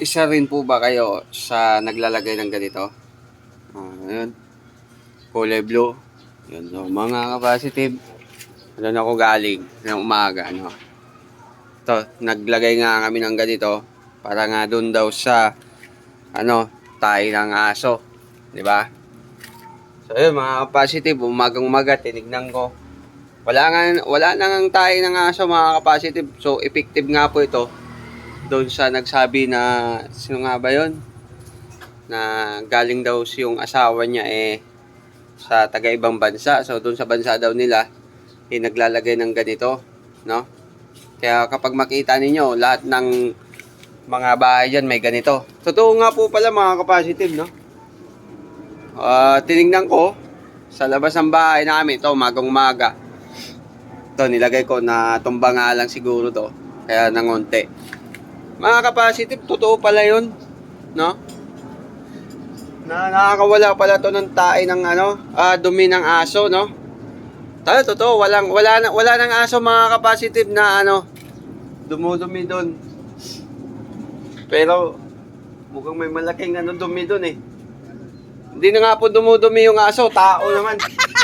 isa rin po ba kayo sa naglalagay ng ganito? Ah, ayun. Kulay blue. Yun, no, mga ka-positive. Doon ako galing ng umaga, no. To, naglagay nga kami ng ganito para nga doon daw sa ano, tayo ng aso, 'di ba? So, ayun, mga positive, umagang umaga, tinignan ko. Wala nga, wala nang tayo ng aso, mga positive. So, effective nga po ito. Doon sa nagsabi na, sino nga ba yun? Na galing daw yung asawa niya eh sa taga-ibang bansa. So, doon sa bansa daw nila, eh, naglalagay ng ganito, no? Kaya kapag makita ninyo, lahat ng mga bahay dyan may ganito. Totoo nga po pala mga kapasitive, no? Ah, tinignan ko sa labas ng bahay namin, ito, magang umaga. Ito, nilagay ko na tumba nga lang siguro to. Kaya nangonte. Mga kapasitive, totoo pala yun, no? Na nakakawala pala to ng tae ng ano, ah, dumi ng aso, no? Tala, totoo, walang, wala, na, wala nang aso mga kapasitive na ano, dumudumi doon. Pero, mukhang may malaking ano dumi doon eh. Hindi na nga po dumudumi yung aso, tao naman.